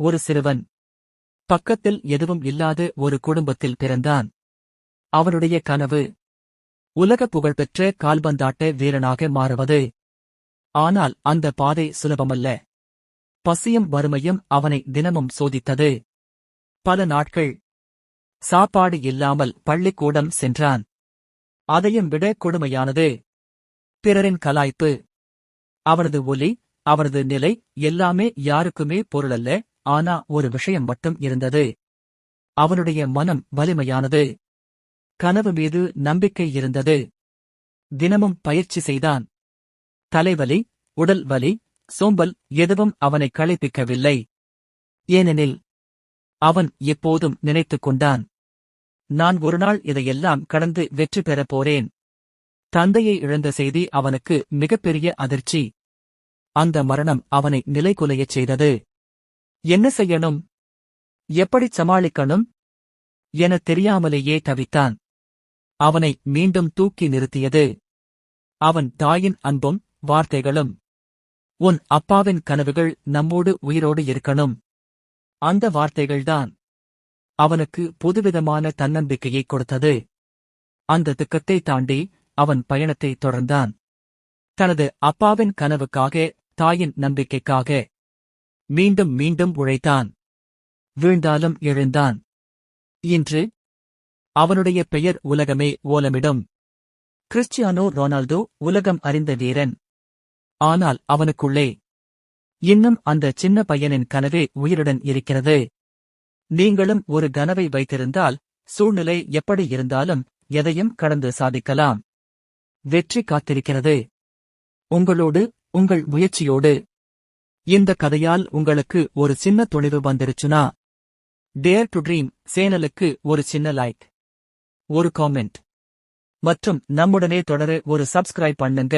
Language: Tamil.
ஒரு சிறுவன். பக்கத்தில் எதுவும் இல்லாத ஒரு குடும்பத்தில் பிறந்தான். அவனுடைய கனவு. உலக புகழ்பெற்ற கால்பந்தாட்ட வீரனாக மாறுவது. ஆனால் அந்த பாதை சுலபமல்ல. பசியும் வறுமையும் அவனை தினமும் சோதித்தது. பல நாட்கள். சாப்பாடு இல்லாமல் பள்ளிக்கூடம் சென்றான். அதையும் விட கொடுமையானது. பிறரின் கலாய்ப்பு. அவனது ஒலி அவனது நிலை எல்லாமே யாருக்குமே பொருளல்ல. ஆனா ஒரு விஷயம் மட்டும் இருந்தது. அவனுடைய மனம் வலிமையானது. கனவு மீது நம்பிக்கை இருந்தது. தினமும் பயிற்சி செய்தான். தலைவலி உடல் வலி சோம்பல் எதுவும் அவனை களைப்பிக்கவில்லை. ஏனெனில் அவன் எப்போதும் நினைத்துக் கொண்டான். நான் ஒருநாள் இதையெல்லாம் கடந்து வெற்றி பெறப் போறேன். தந்தையை இழந்த செய்தி அவனுக்கு மிகப்பெரிய அதிர்ச்சி. அந்த மரணம் அவனை நிலைகுலையச் செய்தது. என்ன செய்யணும்? எப்படிச் சமாளிக்கணும்? எனத் தெரியாமலேயே தவித்தான். அவனை மீண்டும் தூக்கி நிறுத்தியது. அவன் தாயின் அன்பும் வார்த்தைகளும். உன் அப்பாவின் கனவுகள் நம்மோடு உயிரோடு இருக்கணும். அந்த வார்த்தைகள்தான் அவனுக்கு புதுவிதமான தன்னம்பிக்கையை கொடுத்தது. அந்த திக்கத்தை தாண்டி அவன் பயணத்தை தொடர்ந்தான். தனது அப்பாவின் கனவுக்காக தாயின் நம்பிக்கைக்காக மீண்டும் மீண்டும் உழைத்தான். வீழ்ந்தாலும் எழுந்தான். இன்று அவனுடைய பெயர் உலகமே ஓலமிடும். கிறிஸ்டியானோ ரொனால்டோ உலகம் அறிந்த வீரன். ஆனால் அவனுக்குள்ளே இன்னும் அந்த சின்ன பையனின் கனவே உயிருடன் இருக்கிறது. நீங்களும் ஒரு கனவை வைத்திருந்தால் சூழ்நிலை எப்படி இருந்தாலும் எதையும் கடந்து சாதிக்கலாம். வெற்றி காத்திருக்கிறது. உங்களோடு உங்கள் முயற்சியோடு. இந்த கதையால் உங்களுக்கு ஒரு சின்ன துணிவு வந்துருச்சுனா டேர் டு ட்ரீம் சேனலுக்கு ஒரு சின்ன லைக் ஒரு காமெண்ட் மற்றும் நம்முடனே தொடர ஒரு சப்ஸ்கிரைப் பண்ணுங்க.